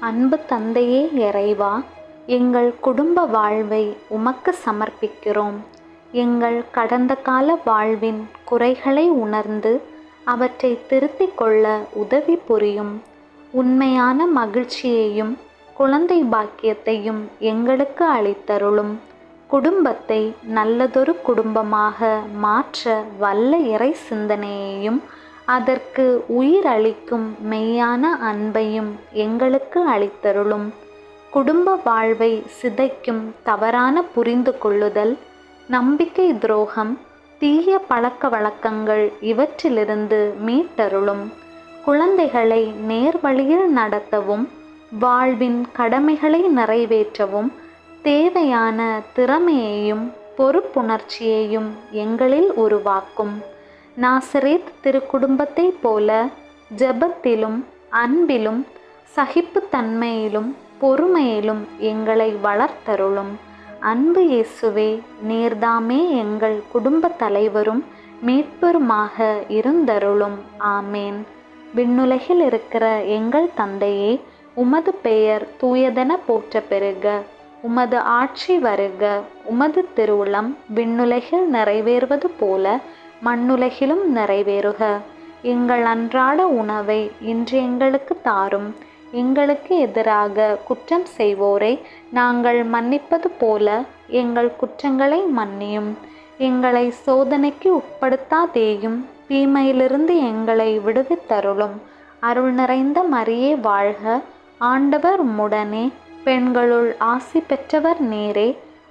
அன்பு தந்தையே இறைவா எங்கள் குடும்ப வாழ்வை உமக்கு சமர்ப்பிக்கிறோம். எங்கள் கடந்த கால வாழ்வின் குறைகளை உணர்ந்து அவற்றை திருத்திக் கொள்ள உதவி புரியும். உண்மையான மகிழ்ச்சியையும் குழந்தை பாக்கியத்தையும் எங்களுக்கு அளித்தருளும். குடும்பத்தை நல்லதொரு குடும்பமாக மாற்ற வல்ல இறை சிந்தனையையும் அதற்கு உயிர் அளிக்கும் மெய்யான அன்பையும் எங்களுக்கு அளித்தருளும். குடும்ப வாழ்வை சிதைக்கும் தவறான புரிந்து கொள்ளுதல் நம்பிக்கை துரோகம் தீய பழக்க வழக்கங்கள் இவற்றிலிருந்து மீட்டருளும். குழந்தைகளை நேர்வழியில் நடத்தவும் வாழ்வின் கடமைகளை நிறைவேற்றவும் தேவையான திறமையையும் பொறுப்புணர்ச்சியையும் எங்களில் உருவாக்கும். நாசரேத் திருக்குடும்பத்தைப் போல ஜெபத்திலும் அன்பிலும் சகிப்புத்தன்மையிலும் பொறுமையிலும் எங்களை வளர்த்தருளும். அன்பு இயேசுவே நீர்தாமே எங்கள் குடும்ப தலைவரும் மீட்பருமாக இருந்தருளும். ஆமேன். விண்ணுலகில் இருக்கிற எங்கள் தந்தையே உமது பெயர் தூயதென போற்ற பெறுக உமது ஆட்சி வருக. உமது திருவுளம் விண்ணுலகில் நிறைவேறுவது போல மண்ணுலகிலும் நிறைவேறுக. எங்கள் அன்றாட உணவை இன்று எங்களுக்கு தாரும். எங்களுக்கு எதிராக குற்றம் செய்வோரை நாங்கள் மன்னிப்பது போல எங்கள் குற்றங்களை மன்னியும். எங்களை சோதனைக்கு உட்படுத்தாதேயும் தீமையிலிருந்து எங்களை விடுவித்தருளும் அருள் நிறைந்த மரியே வாழ்க. ஆண்டவர் உம்முடனே. பெண்களுள் ஆசி பெற்றவர் நேரே.